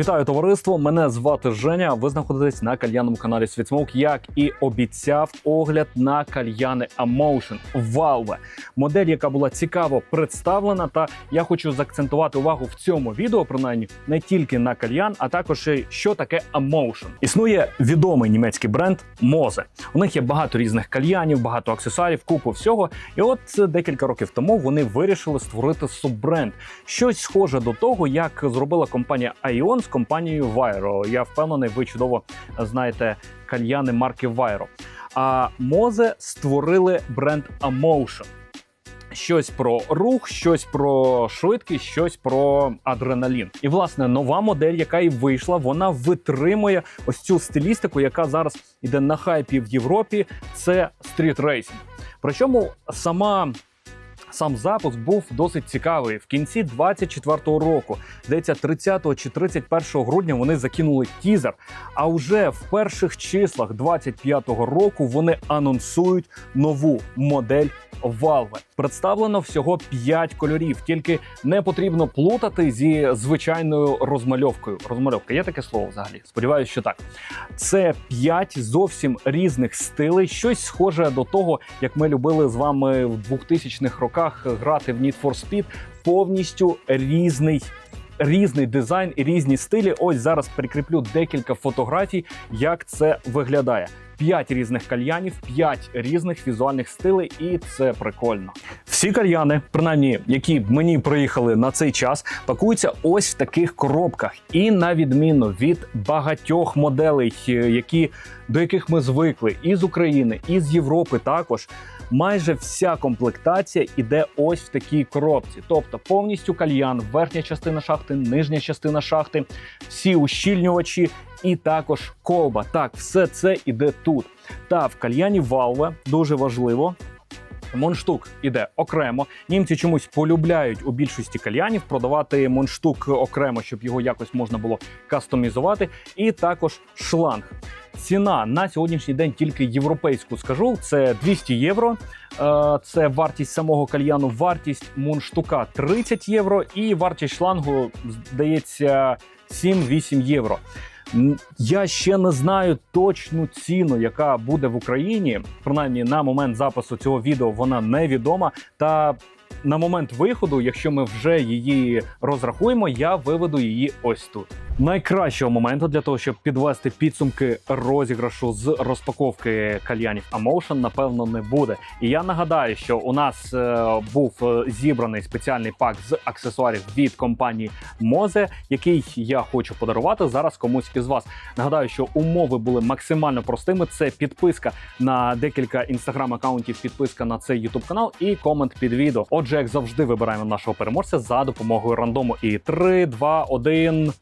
Вітаю товариство! Мене звати Женя. Ви знаходитесь на кальянному каналі Світсмок, як і обіцяв огляд на кальяни Emotion Valve. Модель, яка була цікаво представлена. Та я хочу заакцентувати увагу в цьому відео, принаймні не тільки на кальян, а також і що таке Emotion. Існує відомий німецький бренд Мозе. У них є багато різних кальянів, багато аксесуарів, купу всього. І от декілька років тому вони вирішили створити суббренд. Щось схоже до того, як зробила компанія Ion компанією Vairo. Я впевнений, ви чудово знаєте кальяни марки Vairo. А Мозе створили бренд Emotion. Щось про рух, щось про швидкість, щось про адреналін. І власне нова модель, яка і вийшла, вона витримує ось цю стилістику, яка зараз іде на хайпі в Європі. Це стріт рейсинг. Причому сама Сам запуск був досить цікавий. В кінці 24-го року, здається, 30 чи 31 грудня вони закинули тізер. А вже в перших числах 25-го року вони анонсують нову модель Valve. Представлено всього 5 кольорів, тільки не потрібно плутати зі звичайною розмальовкою. Розмальовка є таке слово взагалі. Сподіваюся, що так. Це 5 зовсім різних стилей, щось схоже до того, як ми любили з вами в 2000-х роках грати в Need for Speed. Повністю різний. Різний дизайн і різні стилі. Ось зараз прикріплю декілька фотографій, як це виглядає. П'ять різних кальянів, п'ять різних візуальних стилей, і це прикольно. Всі кальяни, принаймні, які мені приїхали на цей час, пакуються ось в таких коробках. І на відміну від багатьох моделей, е, які до яких ми звикли, і з України, і з Європи також. Майже вся комплектація іде ось в такій коробці, тобто повністю кальян, верхня частина шахти, нижня частина шахти, всі ущільнювачі і також колба. Так, все це іде тут. Та в кальяні Valve дуже важливо. Монштук іде окремо. Німці чомусь полюбляють у більшості кальянів продавати монштук окремо, щоб його якось можна було кастомізувати. І також шланг. Ціна на сьогоднішній день тільки європейську скажу. Це 200 євро. Е, Це вартість самого кальяну, вартість мунштука 30 євро, і вартість шлангу здається 7-8 євро. Я ще не знаю точну ціну, яка буде в Україні. Принаймні на момент запису цього відео вона невідома. Та на момент виходу, якщо ми вже її розрахуємо, я виведу її ось тут. Найкращого моменту для того, щоб підвести підсумки розіграшу з розпаковки кальянів Emotion, напевно, не буде. І я нагадаю, що у нас е, був е, зібраний спеціальний пак з аксесуарів від компанії Moze, який я хочу подарувати зараз комусь із вас. Нагадаю, що умови були максимально простими. Це підписка на декілька інстаграм-акаунтів, підписка на цей ютуб канал і комент під відео. Отже, як завжди, вибираємо нашого переможця за допомогою рандому. І 3, 2, 1...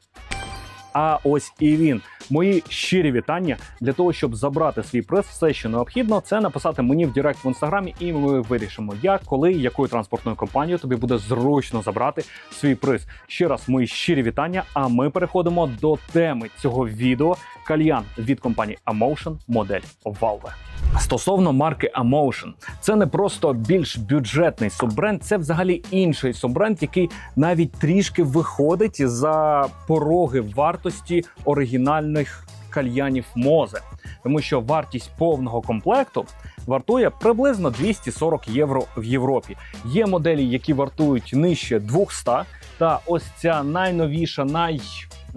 А ось і він. Мої щирі вітання для того, щоб забрати свій приз, все, що необхідно, це написати мені в Директ в інстаграмі, і ми вирішимо, як, коли, якою транспортною компанією тобі буде зручно забрати свій приз. Ще раз мої щирі вітання. А ми переходимо до теми цього відео: кальян від компанії Emotion модель Valve. Стосовно марки Emotion, це не просто більш бюджетний суббренд, це взагалі інший суббренд, який навіть трішки виходить за пороги вартості оригінальних кальянів Мозе, тому що вартість повного комплекту вартує приблизно 240 євро в Європі. Є моделі, які вартують нижче 200, та ось ця найновіша,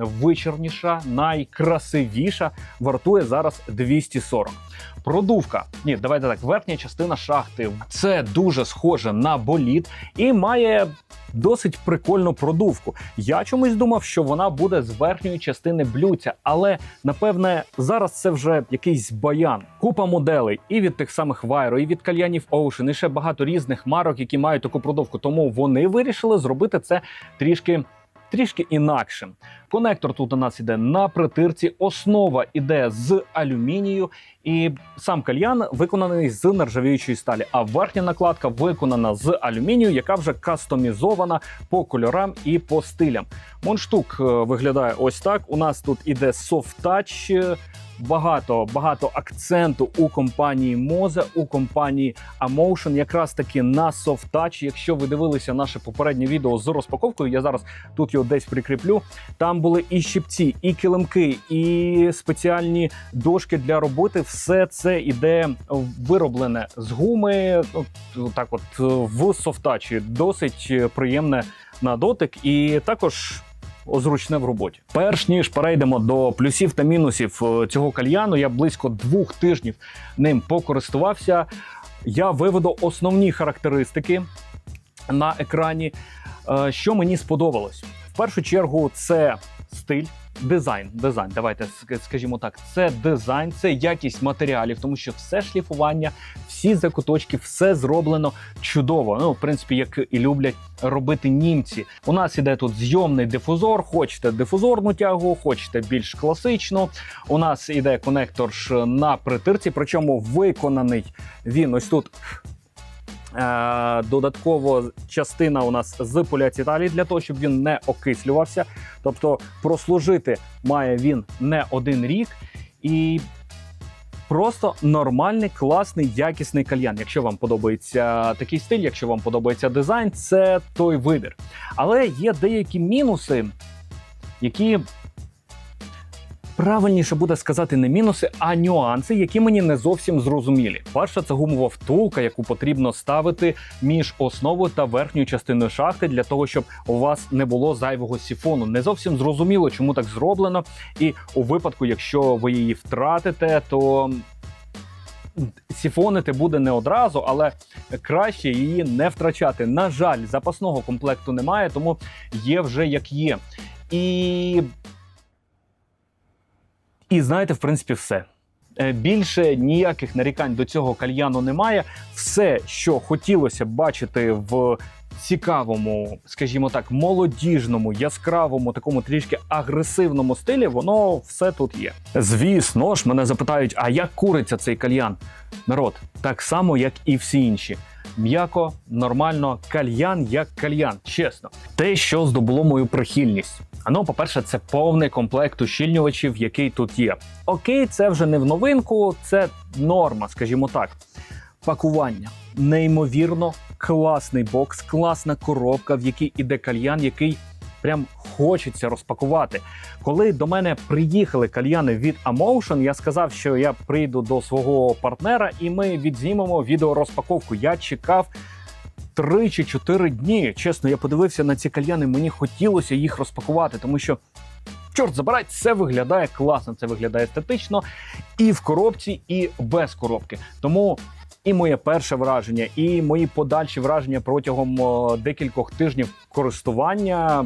найвичерніша, найкрасивіша вартує зараз 240. Продувка. Ні, давайте так. Верхня частина шахти. Це дуже схоже на боліт і має досить прикольну продувку. Я чомусь думав, що вона буде з верхньої частини блюдця, але напевне зараз це вже якийсь баян. Купа моделей і від тих самих Вайро, і від кальянів Ocean, і ще багато різних марок, які мають таку продувку. Тому вони вирішили зробити це трішки. Трішки інакшим. Конектор тут у нас іде на притирці, основа іде з алюмінію, і сам кальян виконаний з нержавіючої сталі. А верхня накладка виконана з алюмінію, яка вже кастомізована по кольорам і по стилям. Монштук е, виглядає ось так. У нас тут іде софт-тач, багато багато акценту у компанії Moze, у компанії Amotion, якраз таки на Touch. Якщо ви дивилися наше попереднє відео з розпаковкою, я зараз тут його десь прикріплю. Там були і щипці, і килимки, і спеціальні дошки для роботи. Все це іде вироблене з гуми. Так, от в софтачі. Досить приємне на дотик, і також. Зручне в роботі. Перш ніж перейдемо до плюсів та мінусів е, цього кальяну, я близько двох тижнів ним покористувався. Я виведу основні характеристики на екрані. Е, Що мені сподобалось? В першу чергу, це стиль. Дизайн, дизайн, давайте ск- скажімо так, це дизайн, це якість матеріалів, тому що все шліфування, всі закуточки, все зроблено чудово. Ну, в принципі, як і люблять робити німці. У нас іде тут зйомний дифузор. Хочете дифузорну тягу, хочете більш класичну. У нас іде конектор на притирці, причому виконаний він ось тут. Е, Додатково частина у нас з поліацеталі для того, щоб він не окислювався. Тобто прослужити має він не один рік і просто нормальний, класний, якісний кальян. Якщо вам подобається такий стиль, якщо вам подобається дизайн, це той вибір. Але є деякі мінуси, які. Правильніше буде сказати не мінуси, а нюанси, які мені не зовсім зрозумілі. Перша це гумова втулка, яку потрібно ставити між основою та верхньою частиною шахти для того, щоб у вас не було зайвого сіфону. Не зовсім зрозуміло, чому так зроблено. І у випадку, якщо ви її втратите, то сіфонити буде не одразу, але краще її не втрачати. На жаль, запасного комплекту немає, тому є вже як є. І і знаєте, в принципі, все. Е, Більше ніяких нарікань до цього кальяну немає. Все, що хотілося бачити в цікавому, скажімо так, молодіжному, яскравому, такому трішки агресивному стилі, воно все тут є. Звісно ж, мене запитають: а як куриться цей кальян? Народ, так само, як і всі інші. М'яко, нормально, кальян як кальян, чесно. Те, що здобуло мою прихильність. Ну, по-перше, це повний комплект ущільнювачів, який тут є. Окей, це вже не в новинку, це норма, скажімо так. Пакування. Неймовірно класний бокс, класна коробка, в якій іде кальян, який прям хочеться розпакувати. Коли до мене приїхали кальяни від Amotion, я сказав, що я прийду до свого партнера і ми відзнімемо відеорозпаковку. Я чекав. Три чи чотири дні. Чесно, я подивився на ці кальяни. Мені хотілося їх розпакувати, тому що чорт забирай, це виглядає класно, це виглядає естетично і в коробці, і без коробки. Тому і моє перше враження, і мої подальші враження протягом декількох тижнів користування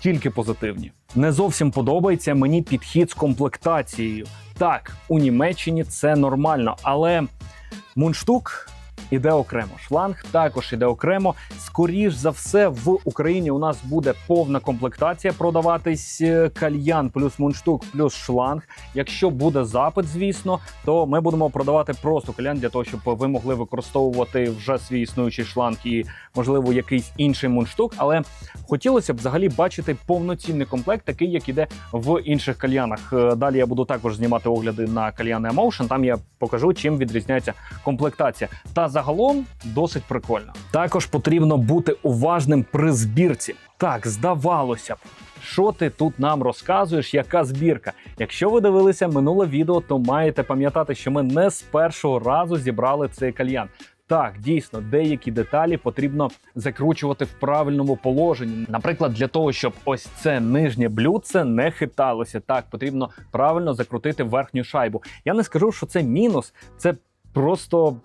тільки позитивні. Не зовсім подобається мені підхід з комплектацією. Так, у Німеччині це нормально, але мундштук іде окремо. Шланг також іде окремо. Скоріш за все, в Україні у нас буде повна комплектація продаватись е, кальян плюс мундштук плюс шланг. Якщо буде запит, звісно, то ми будемо продавати просто кальян для того, щоб ви могли використовувати вже свій існуючий шланг і, можливо, якийсь інший мундштук. Але хотілося б взагалі бачити повноцінний комплект, такий як іде в інших кальянах. Е, Далі я буду також знімати огляди на кальяни Emotion. Там я покажу, чим відрізняється комплектація. Та загалом досить прикольно. Також потрібно бути уважним при збірці. Так, здавалося б. Що ти тут нам розказуєш? Яка збірка? Якщо ви дивилися минуле відео, то маєте пам'ятати, що ми не з першого разу зібрали цей кальян. Так, дійсно, деякі деталі потрібно закручувати в правильному положенні. Наприклад, для того, щоб ось це нижнє блюдце не хиталося. Так, потрібно правильно закрутити верхню шайбу. Я не скажу, що це мінус, це просто.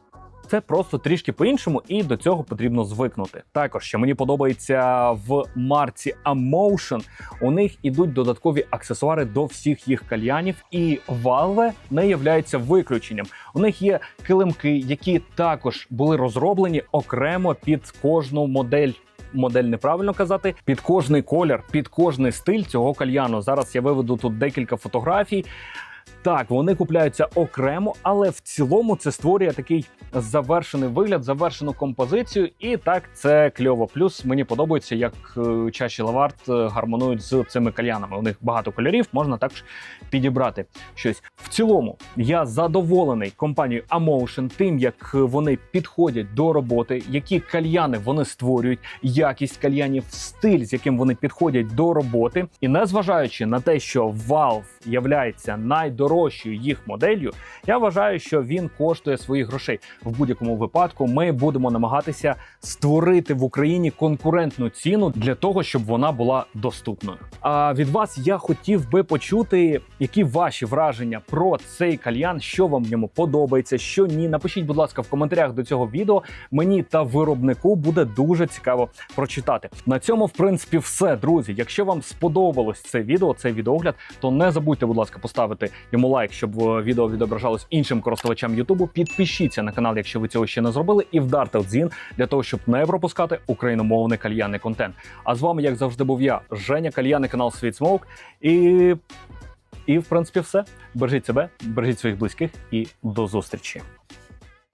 Це просто трішки по-іншому, і до цього потрібно звикнути. Також що мені подобається в марці Amotion, у них ідуть додаткові аксесуари до всіх їх кальянів, і Valve не являється виключенням. У них є килимки, які також були розроблені окремо під кожну модель. Модель неправильно казати, під кожний колір, під кожний стиль цього кальяну. Зараз я виведу тут декілька фотографій. Так, вони купляються окремо, але в цілому це створює такий завершений вигляд, завершену композицію. І так це кльово. Плюс мені подобається, як е, чаші лавард е, гармонують з цими кальянами. У них багато кольорів, можна також підібрати щось. В цілому я задоволений компанією Amotion, тим як вони підходять до роботи, які кальяни вони створюють, якість кальянів, стиль, з яким вони підходять до роботи. І незважаючи на те, що Valve являється найдорожчою їх моделлю, я вважаю, що він коштує своїх грошей. В будь-якому випадку ми будемо намагатися створити в Україні конкурентну ціну для того, щоб вона була доступною. А від вас я хотів би почути, які ваші враження про цей кальян, що вам в ньому подобається, що ні. Напишіть, будь ласка, в коментарях до цього відео. Мені та виробнику буде дуже цікаво прочитати. На цьому, в принципі, все, друзі. Якщо вам сподобалось це відео, цей відеогляд, то не забудьте, будь ласка, поставити йому лайк, щоб е, відео відображалось іншим користувачам Ютубу. Підпишіться на канал, якщо ви цього ще не зробили, і вдарте в дзвін для того, щоб не пропускати україномовний кальянний контент. А з вами, як завжди, був я, Женя Кальяний, канал Світ Смоук. І, і в принципі, все. Бережіть себе, бережіть своїх близьких і до зустрічі.